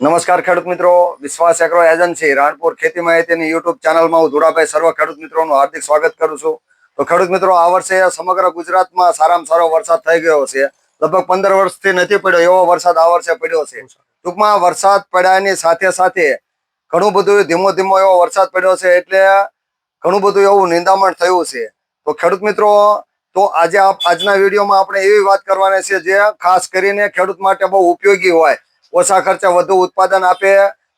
નમસ્કાર ખેડૂત મિત્રો. વિશ્વાસ એગ્રો એજન્સી, રાણપુર ખેતી માહિતીની યુટ્યુબ ચેનલમાં હું ધુરાભાઈ સર્વ ખેડૂત મિત્રોનું હાર્દિક સ્વાગત કરું છું. તો ખેડૂત મિત્રો, આ વર્ષે સમગ્ર ગુજરાતમાં સારામાં સારો વરસાદ થઈ ગયો છે. લગભગ પંદર વર્ષથી નથી પડ્યો એવો વરસાદ આ વર્ષે પડ્યો છે. ટૂંકમાં વરસાદ પડ્યાની સાથે સાથે ઘણું બધું ધીમો ધીમો એવો વરસાદ પડ્યો છે એટલે ઘણું બધું એવું નિંદામણ થયું છે. તો ખેડૂત મિત્રો, તો આજે આજના વિડીયોમાં આપણે એવી વાત કરવાની છે જે ખાસ કરીને ખેડૂત માટે બહુ ઉપયોગી હોય. ઓછા ખર્ચે વધુ ઉત્પાદન આપે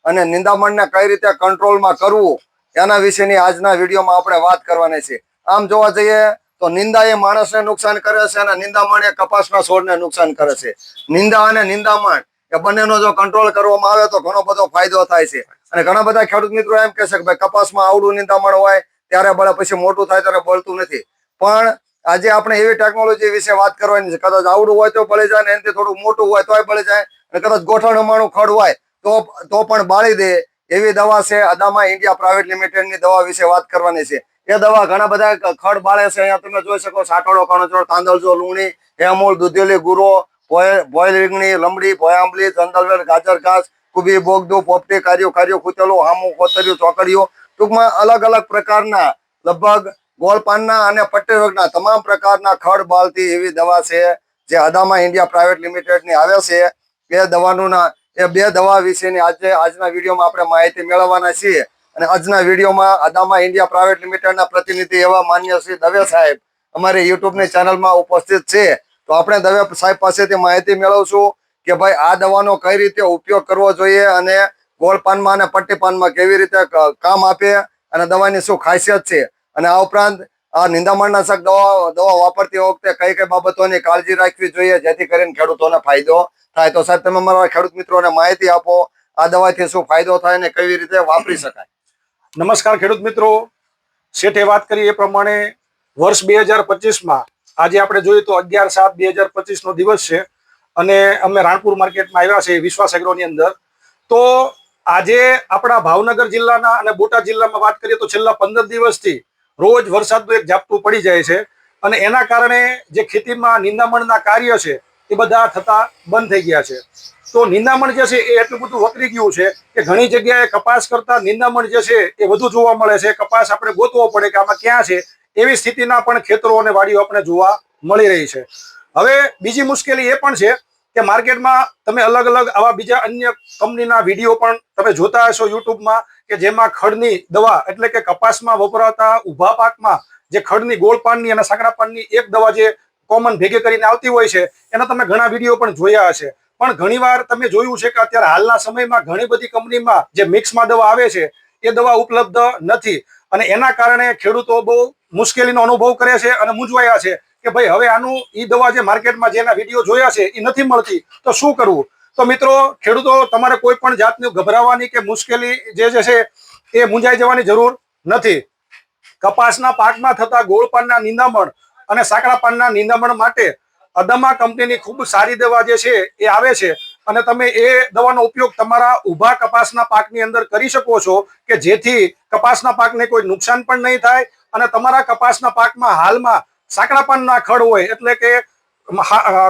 અને નિંદામણને કઈ રીતે કંટ્રોલમાં કરવું, એના વિશેની આજના વિડીયોમાં આપણે વાત કરવાની છે. આમ જોવા જઈએ તો નિંદા એ માણસને નુકસાન કરે છે અને નિંદામણ એ કપાસના છોડને નુકસાન કરે છે. નિંદા અને નિંદામણ એ બંનેનો જો કંટ્રોલ કરવામાં આવે તો ઘણો બધો ફાયદો થાય છે. અને ઘણા બધા ખેડૂત મિત્રો એમ કહે છે કે ભાઈ કપાસમાં આવડું નિંદામણ હોય, ત્યારે બળે પછી મોટું થાય ત્યારે બળતું નથી. પણ આજે આપણે એવી ટેકનોલોજી વિશે વાત કરવાની કદાચ આવડું હોય તો ભલે જાય ને એનાથી થોડું મોટું હોય તોય ભલે જાય. અને કદાચ ગોઠણ માણું ખડ હોય તો તો પણ બાળી દે. એવી દવા છે અદામા ઇન્ડિયા પ્રાઇવેટ લિમિટેડની દવા વિશે વાત કરવાની છે. એ દવા ઘણા બધા ખડ બાળે છે. અહીંયા તમે જોઈ શકો સાટોડો કણચોળ તાંદળજો લુણી, હેમૂળ, દૂધેલી ગુરો, ભોય રીંગણી, લમડી, ભોયાંબલી ચંદલવેલ ગાજર, ઘાસ, કુબી, બોગદુ, પોપટી કાર્યો કાર્યો કૂતેલું હામું કોતર્યું ચોકડીઓ ટૂંકમાં અલગ અલગ પ્રકારના લગભગ ગોળ અને અને પટ્ટેરોગના તમામ પ્રકારના ખડ બાળતી એવી દવા છે જે અદામા ઇન્ડિયા પ્રાઇવેટ લિમિટેડની આવે છે. એ દવાનું એ બે દવા વિશેની આજે, આજના વિડીયોમાં આપણે માહિતી મેળવવાના છીએ. અને આજના વિડીયોમાં અદામા ઇન્ડિયા પ્રાઇવેટ લિમિટેડના પ્રતિનિધિ એવા માન્ય શ્રી દવે સાહેબ અમારી યુટ્યુબની ચેનલમાં ઉપસ્થિત છે. તો આપણે દવે સાહેબ પાસેથી માહિતી મેળવશું કે ભાઈ આ દવાનો કઈ રીતે ઉપયોગ કરવો જોઈએ અને ગોળપાનમાં અને પટ્ટીપાનમાં કેવી રીતે કામ આપે અને દવાની શું ખાસિયત છે. અને આ ઉપરાંત આ નિંદામણનાશક દવા દવા વાપરતી વખતે કઈ કઈ બાબતોની કાળજી રાખવી જોઈએ જેથી કરીને ખેડૂતોને ફાયદો થાય. તો સાહેબ, તમે મારા ખેડૂત મિત્રોને માહિતી આપો, આ દવાથી શું ફાયદો થાય અને કેવી રીતે વાપરી શકાય? નમસ્કાર ખેડૂત મિત્રો. શેઠે વાત કરી એ પ્રમાણે વર્ષ બે હજાર પચીસમાં, આજે આપણે જોઈએ તો અગિયાર સાત બે હજાર પચીસનો દિવસ છે અને અમે રાણપુર માર્કેટમાં આવ્યા છે વિશ્વાસ એગ્રોની અંદર. તો આજે આપણા ભાવનગર જિલ્લાના અને બોટાદ જિલ્લામાં વાત કરીએ તો છેલ્લા પંદર દિવસથી રોજ વરસાદનું એક ઝાપટું પડી જાય છે અને એના કારણે જે ખેતીમાં નિંદામણના કાર્ય છે એ બધા થતા બંધ થઈ ગયા છે. તો નિંદામણ જે છે એ એટલું બધું વકરી ગયું છે કે ઘણી જગ્યાએ કપાસ કરતાં નિંદામણ જે છે એ વધુ જોવા મળે છે. કપાસ આપણે ગોતવો પડે કે આમાં ક્યાં છે એવી સ્થિતિના પણ ખેતરો અને વાડીઓ આપણે જોવા મળી રહી છે. હવે બીજી મુશ્કેલી એ પણ છે કે માર્કેટમાં તમે અલગ અલગ આવા બીજા અન્ય કંપનીના વીડિયો પણ તમે જોતા હશો યુટ્યુબમાં કે જેમાં ખડની દવા એટલે કે કપાસમાં વપરાતા ઊભા પાકમાં જે ખડની ગોળ પાનની અને સાંકડા પાનની એક દવા જે કોમન ભેગે કરીને આવતી હોય છે, એના તમે ઘણા વીડિયો પણ જોયા હશે. પણ ઘણીવાર તમે જોયું છે કે અત્યારે હાલના સમયમાં ઘણી બધી કંપનીમાં જે મિક્સમાં દવા આવે છે, એ દવા ઉપલબ્ધ નથી. અને એના કારણે ખેડૂતો બહુ મુશ્કેલીનો અનુભવ કરે છે અને મૂંઝવાયા છે. કે ભાઈ હવે આનું ઈ દવા જે માર્કેટમાં જેના વીડિયો જોયા છે એ નથી મળતી, તો શું કરવું? તો મિત્રો, ખેડૂતો, તમારે કોઈ પણ જાતની ગભરાવાની કે મુશ્કેલી જે જે છે, એ મૂંઝાઈ જવાની જરૂર નથી. કપાસના પાકમાં થતા ગોળ પાનના નિંદામણ અને સાંકડા પાનના નિંદામણ માટે અદમા કંપનીની ખૂબ સારી દવા જે છે, એ આવે છે. અને તમે એ દવાનો ઉપયોગ તમારા ઊભા કપાસના પાકની અંદર કરી શકો છો કે જેથી કપાસના પાકને કોઈ નુકસાન પણ નહીં થાય અને તમારા કપાસના પાકમાં હાલમાં સાંકડા પાનના ખડ હોય એટલે કે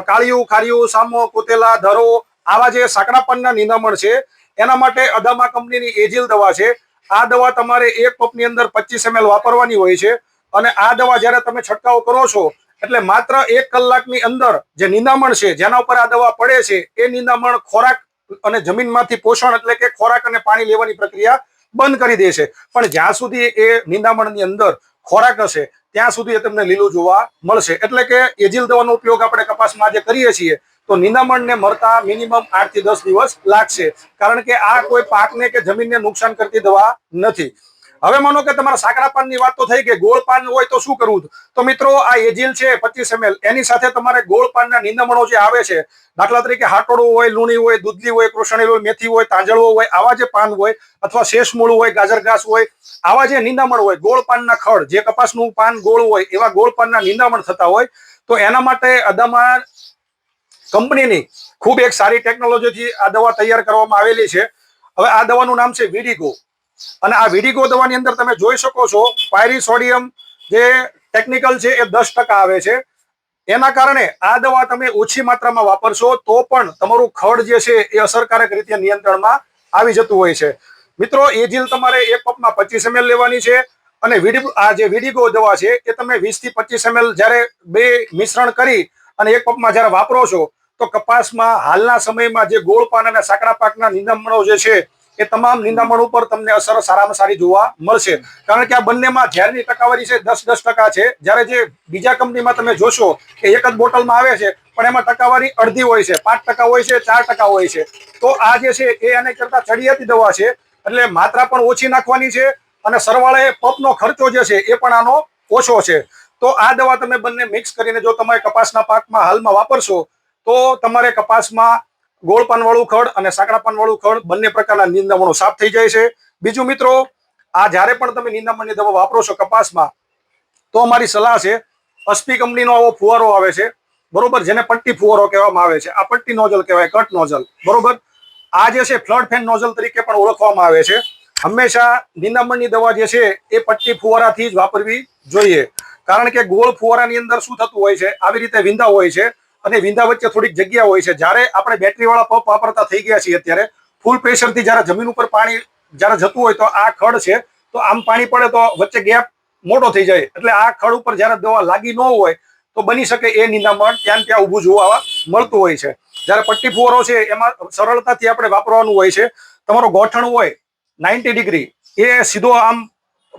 કાળિયું, ખારિયું, સામો, કોતેલા, ધરો, આવા જે સાંકડા પાનના નિંદામણ છે, એના માટે અદામા કંપનીની એજિલ દવા છે. આ દવા તમારે એક પપની અંદર પચીસ એમએલ વાપરવાની હોય છે અને આ દવા જ્યારે તમે છંટકાવ કરો છો, એટલે માત્ર એક કલાકની અંદર જે નિંદામણ છે, જેના ઉપર આ દવા પડે છે, એ નિંદામણ ખોરાક અને જમીનમાંથી પોષણ એટલે કે ખોરાક અને પાણી લેવાની પ્રક્રિયા બંધ કરી દે છે. પણ જ્યાં સુધી એ નિંદામણની અંદર ખોરાક હશે ત્યાં સુધી તમને લીલું જોવા મળશે. એટલે કે એજિલ દવાનો ઉપયોગ આપણે કપાસમાં આજે કરીએ છીએ, તો નિંદામણને મળતા મિનિમમ આઠથી દસ દિવસ લાગશે. કારણ કે આ કોઈ પાકને કે જમીનને નુકસાન કરતી દવા નથી. હવે માનો કે તમારા સાંકડા પાનની વાત તો થઈ કે ગોળ પાન હોય તો શું કરવું? તો મિત્રો, આ એજિલ છે, પચીસ એમએલ એની સાથે તમારે ગોળ પાનના નિંદમણો જે આવે છે, દાખલા તરીકે હાટોડું હોય, લુણી હોય, દૂધલી હોય, કૃષણી હોય, મેથી હોય, તાંજળવો હોય, આવા જે પાન હોય, અથવા શેષમૂળ હોય ગાજર ઘાસ હોય, આવા જે નિંદામણ હોય, ગોળ પાનના ખડ, જે કપાસનું પાન ગોળ હોય, એવા ગોળ પાનના નિંદામણ થતા હોય, તો એના માટે અદામા કંપનીની ખૂબ એક સારી ટેકનોલોજીથી આ દવા તૈયાર કરવામાં આવેલી છે. હવે આ દવાનું નામ છે વિડીગો. અને આ વિડીગો દવાની અંદર તમે જોઈ શકો છો, પાયરી સોડિયમ જે ટેકનિકલ છે એ દસ આવે છે. એના કારણે આ દવા તમે ઓછી માત્રામાં વાપરશો તો પણ તમારું ખડ જે છે એ અસરકારક રીતે નિયંત્રણમાં આવી જતું હોય છે. મિત્રો, એ જીલ તમારે એક કપમાં પચીસ એમએલ લેવાની છે અને વિડી આ જે વિડીગો દવા છે એ તમે વીસથી પચીસ એમએલ જ્યારે બે મિશ્રણ કરી અને એક કપમાં જ્યારે વાપરો છો, તો કપાસમાં હાલના સમયમાં જે ગોળ પાન અને સાંકડા પાકના નિંદામણો જે છે એ તમામ નિંદામણ ઉપર તમને અસર સારામાં સારી જોવા મળશે. કારણ કે આ બંનેમાં ઝેરની ટકાવારી છે, દસ દસ ટકા છે. જ્યારે જે બીજા કંપનીમાં તમે જોશો કે એક જ બોટલમાં આવે છે, પણ એમાં ટકાવારી અડધી હોય છે, પાંચ ટકા હોય છે, ચાર ટકા હોય છે. તો આ જે છે, એ આને કરતા ચડિયાતી દવા છે. એટલે માત્રા પણ ઓછી નાખવાની છે અને સરવાળે પપનો ખર્ચો જે છે, એ પણ આનો ઓછો છે. તો આ દવા તમે બંને મિક્સ કરીને જો તમારે કપાસના પાકમાં હાલમાં વાપરશો, તો તમારે કપાસમાં ગોળ પાનવાળું ખડ અને સાંકડા પાનવાળું ખડ બંને પ્રકારના નિંદામણો સાફ થઈ જાય છે. બીજું મિત્રો, આ જ્યારે પણ તમે નિંદામણની દવા વાપરો છો કપાસમાં, તો અમારી સલાહ છે અસ્પી કંપનીનો આવો ફુવારો આવે છે. બરોબર, જેને પટ્ટી ફુવારો કહેવામાં આવે છે. આ પટ્ટી નોઝલ કહેવાય, કટ નોઝલ. બરોબર? આ જે છે, ફ્લડ ફેન નોઝલ તરીકે પણ ઓળખવામાં આવે છે. હંમેશા નિંદામણની દવા જે છે, એ પટ્ટી ફુવારાથી જ વાપરવી જોઈએ. કારણ કે ગોળ ફુવારાની અંદર શું થતું હોય છે, આવી રીતે વિંધા હોય છે અને વિંદા વચ્ચે થોડીક જગ્યા હોય છે. જ્યારે આપણે બેટરીવાળા પંપ વાપરતા થઈ ગયા છીએ અત્યારે ફૂલ પ્રેશરથી જ્યારે જમીન ઉપર પાણી જ્યારે જતું હોય તો આ ખડ છે, તો આમ પાણી પડે તો વચ્ચે ગેપ મોટો થઈ જાય. એટલે આ ખડ ઉપર જ્યારે દવા લાગી ન હોય, તો બની શકે એ નિંદામણ ત્યાં ત્યાં ઊભું જોવા મળતું હોય છે. જ્યારે પટ્ટી ફુવારો છે, એમાં સરળતાથી આપણે વાપરવાનું હોય છે. તમારો ગોઠણ હોય નાઇન્ટી ડિગ્રી, એ સીધો આમ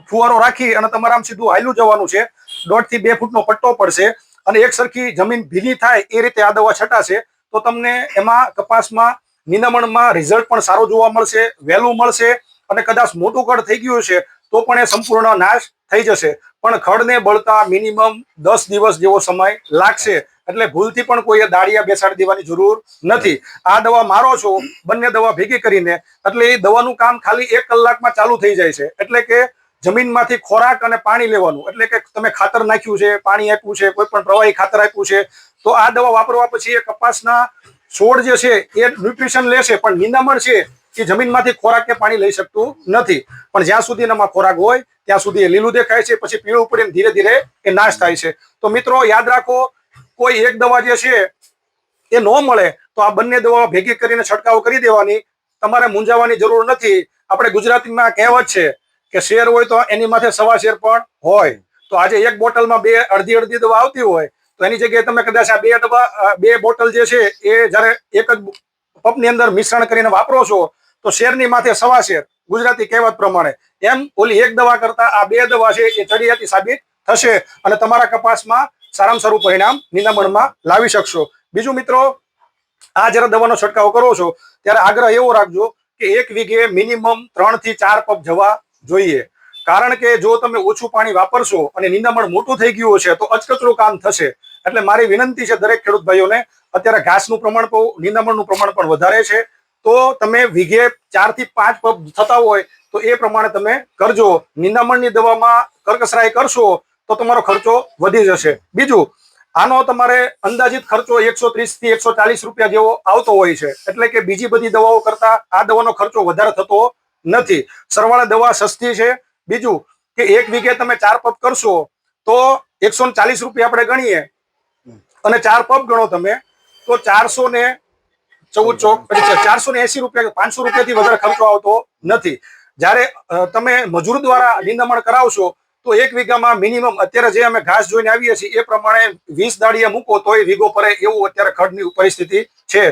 ફુવારો રાખી અને તમારે આમ સીધું હાલ્યું જવાનું છે. દોઢથી બે ફૂટનો પટ્ટો પડશે. અને એક સરખી જમીન ભીની થાય એ રીતે આ દવા છટાશે, તો તમને એમાં કપાસમાં નિંદામણમાં રિઝલ્ટ પણ સારો જોવા મળશે, વહેલું મળશે અને કદાચ મોટું કડ થઈ ગયું છે તો પણ એ સંપૂર્ણ નાશ થઈ જશે. પણ ખડને બળતા મિનિમમ દસ દિવસ જેવો સમય લાગશે. એટલે ભૂલથી પણ કોઈએ દાળિયા બેસાડી દેવાની જરૂર નથી. આ દવા મારો છો, બંને દવા ભેગી કરીને, એટલે એ દવાનું કામ ખાલી એક કલાકમાં ચાલુ થઈ જાય છે. એટલે કે જમીનમાંથી ખોરાક અને પાણી લેવાનું. એટલે કે તમે ખાતર નાખ્યું છે, પાણી આપ્યું છે, કોઈ પણ પ્રવાહી ખાતર આપ્યું છે, તો આ દવા વાપરવા પછી એ કપાસના છોડ જે છે એ ન્યુટ્રિશન લેશે, પણ નિંદામણ છે એ જમીનમાંથી ખોરાક કે પાણી લઈ શકતું નથી. પણ જ્યાં સુધી એનામાં ખોરાક હોય, ત્યાં સુધી એ લીલું દેખાય છે, પછી પીળું પડીને ધીરે ધીરે એ નાશ થાય છે. તો મિત્રો, યાદ રાખો, કોઈ એક દવા જે છે એ ન મળે, તો આ બંને દવા ભેગી કરીને છંટકાવ કરી દેવાની. તમારે મૂંઝાવાની જરૂર નથી. આપણે ગુજરાતીમાં કહેવત છે કે શેર હોય તો એની માથે સવા શેર પણ હોય. તો આજે એક બોટલમાં બે અડધી અડધી દવા આવતી હોય, તો એની જગ્યાએ તમે કદાચ આ બે દવા બે બોટલ જે છે એ જ્યારે એક જ પપની અંદર મિશ્રણ કરીને વાપરો છો, તો શેરની માથે સવા શેર, ગુજરાતી કહેવત પ્રમાણે. એમ ઓલી એક દવા કરતા આ બે દવા છે એ ચડિયાતી સાબિત થશે અને તમારા કપાસમાં સારામાં સારું પરિણામ નિંદામણમાં લાવી શકશો. બીજું મિત્રો, આ જ્યારે દવાનો છંટકાવ કરો છો, ત્યારે આગ્રહ એવો રાખજો કે એક વીઘે મિનિમમ ત્રણથી ચાર પગ જવા જોઈએ. કારણ કે જો તમે ઓછું પાણી વાપરશો અને નિંદામણ મોટું થઈ ગયું છે તો અચકચરું કામ થશે. એટલે મારી વિનંતી છે દરેક ખેડૂત ભાઈઓને, અત્યારે ઘાસનું પ્રમાણ પણ નિંદામણનું પ્રમાણ પણ વધારે છે, તો તમે વીઘે ચારથી પાંચ પગ થતા હોય, તો એ પ્રમાણે તમે કરજો. નિંદામણની દવામાં કરકસરાય કરશો, તો તમારો ખર્ચો વધી જશે. બીજું, આનો તમારે અંદાજિત ખર્ચો એકસો ત્રીસથી એકસો ચાલીસ રૂપિયા જેવો આવતો હોય છે. એટલે કે બીજી બધી દવાઓ કરતા આ દવાનો ખર્ચો વધારે થતો નથી. સરવાળે દવા સસ્તી છે. બીજું કે એક વીઘે તમે ચાર પપ કરશો તો એકસો ચાલીસ રૂપિયા આપણે ગણીએ. અને ચાર પપ ગણો તમે તો ચારસો ને ચૌદ ચોક ચારસો ને એસી રૂપિયા પાંચસો રૂપિયાથી વધારે ખર્ચો આવતો નથી. જ્યારે તમે મજૂર દ્વારા નિંદામણ કરાવશો તો એક વીઘામાં મિનિમમ અત્યારે જે અમે ઘાસ જોઈને આવીએ છીએ એ પ્રમાણે વીસ દાડીએ મૂકો તોય વીઘો પરે એવું અત્યારે ખડની પરિસ્થિતિ છે.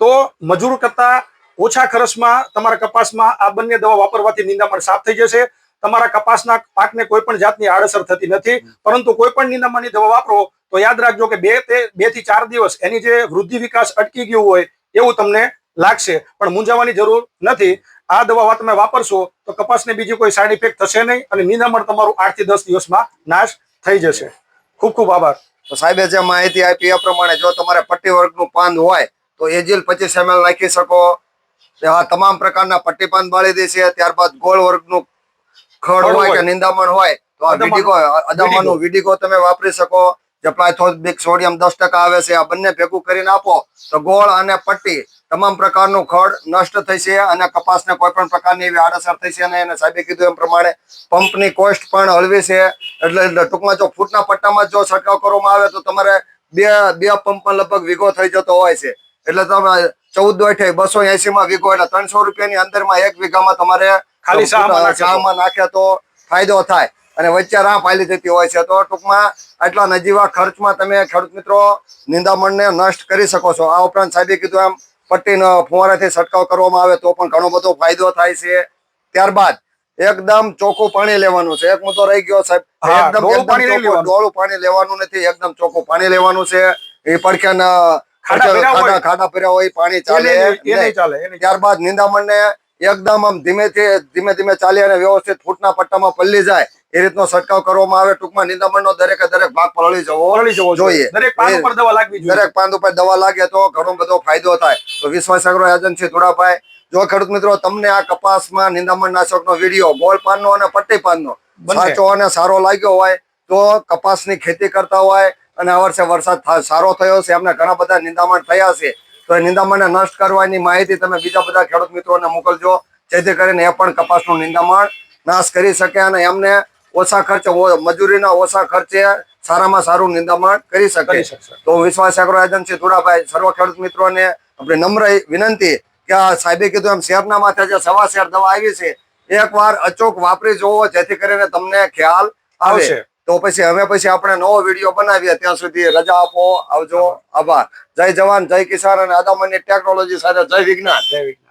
તો મજૂર કરતા ઓછા ખર્ચમાં તમારા કપાસમાં આ બંને દવા વાપરવાથી નિંદામણ સાફ થઈ જશે. તમારા કપાસના પાકને કોઈ પણ જાતની આડઅસર થતી નથી. પરંતુ કોઈ પણ નિંદામણની દવા વાપરો તો યાદ રાખજો કે બે તે બેથી ચાર દિવસ એની જે વૃદ્ધિ વિકાસ અટકી ગયું હોય એવું તમને લાગશે. પણ મૂંઝાવાની જરૂર નથી. આ દવા તમે વાપરશો તો કપાસને બીજી કોઈ સાઈડ ઇફેક્ટ થશે નહીં અને નિંદામણ તમારું આઠથી દસ દિવસમાં નાશ થઈ જશે. ખૂબ ખૂબ આભાર. તો સાહેબે જે માહિતી આપી. એ પ્રમાણે જો તમારે પટ્ટી વર્ગનું પાન હોય તો એજિલ પચીસ એમએલ નાખી શકો. આ તમામ પ્રકારના પટ્ટીપાન બાળી દેશે ત્યારબાદ ગોળ વર્ગનું ખડ હોય કે નિંદામણ હોય તો આ વિડીગો અદામાનું વિડીગો. તમે વાપરી શકો. જે સોડિયમ દસ ટકા આવે છે આ બંને ભેગું કરીને આપો. તો ગોળ અને પટ્ટી તમામ પ્રકારનું ખડ નષ્ટ થશે અને કપાસને કોઈ પણ પ્રકારની એવી આડઅસર થશે અને એને સાહેબે કીધું એમ પ્રમાણે પંપની કોસ્ટ પણ હળવી છે. એટલે ટૂંકમાં જો ફૂટના પટ્ટામાં જો છંટકાવ કરવામાં આવે તો તમારે બે બે પંપમાં લગભગ વીઘો થઈ જતો હોય છે. એટલે તમે ચૌદ અઠે બસો એસી માં વીઘો એટલે ત્રણસો રૂપિયાની અંદરમાં એક વીઘામાં તમારે ખાલી શામાં નાખે તો. ફાયદો થાય. અને વચ્ચે રાહ પાલી જતી હોય છે. તો ટૂંકમાં આટલા નજીવા ખર્ચમાં તમે ખેડૂત મિત્રો નિંદામણને નષ્ટ કરી શકો છો. આ ઉપરાંત સાહેબે કીધું એમ પટ્ટીનો ફુવારાથી છંટકાવ કરવામાં આવે તો પણ ઘણો બધો ફાયદો થાય છે. ત્યારબાદ એકદમ ચોખ્ખું પાણી લેવાનું છે. એક મુદ્દો રહી ગયો સાહેબ. એકદમ ડોળું પાણી લેવાનું. ડોળું પાણી લેવાનું નથી. એકદમ ચોખ્ખું પાણી લેવાનું છે. એ પડખ્યાના ખાડા ખાડા ભર્યા હોય. પાણી ચાલે. એ નહીં ચાલે. એકદમ આમ ધીમે ધીમે ધીમે ચાલી અને વ્યવસ્થિત ફૂટના પટ્ટામાં પલ્લી જાય. એ રીતનો છંટકાવ કરવામાં આવે. ટૂંકમાં નિંદામણનો દરેકે દરેક ભાગ પલળી જવો જવો જોઈએ. દરેક પાન ઉપર દવા લાગવી દરેક પાંદ ઉપર દવા લાગે તો ઘણો બધો ફાયદો થાય. તો વિશ્વાસ એગ્રો એજન્સી ધોળાભાઈ. જો ખેડૂત મિત્રો તમને આ કપાસમાં નિંદામણ નાશકનો વીડિયો ગોળ પાનનો અને પટ્ટી પાનનો બંને. સાચો અને સારો લાગ્યો હોય તો કપાસની ખેતી કરતા હોય અને આ વર્ષે વરસાદ સારો થયો છે એમને ઘણા બધા નિંદામણ થયા છે. તો એ નિંદામણને નષ્ટ કરવાની માહિતી તમે બીજા બધા ખેડૂત મિત્રોને મોકલજો જેથી કરીને એ પણ કપાસનું નિંદામણ નાશ કરી શકે અને એમને ઓછા ખર્ચે મજૂરીના ઓછા ખર્ચે સારામાં સારું નિંદામણ કરી શકે. તો વિશ્વાસ એગ્રો એજન્સી ધોળાભાઈ સર્વ ખેડૂત મિત્રોને આપણે નમ્ર વિનંતી કે આ સાહેબે કીધું એમ શેરના માથે જે સવા શેર દવા આવી છે એકવાર અચૂક વાપરી જોવો જેથી કરીને તમને ખ્યાલ આવે. આવશે. તો પછી હવે પછી આપણે નવો વીડિયો બનાવીએ ત્યાં સુધી રજા આપો, આવજો. આભાર. જય જવાન, જય કિસાન અને અદામની ટેકનોલોજી સાથે જય વિજ્ઞાન. જય વિજ્ઞાન.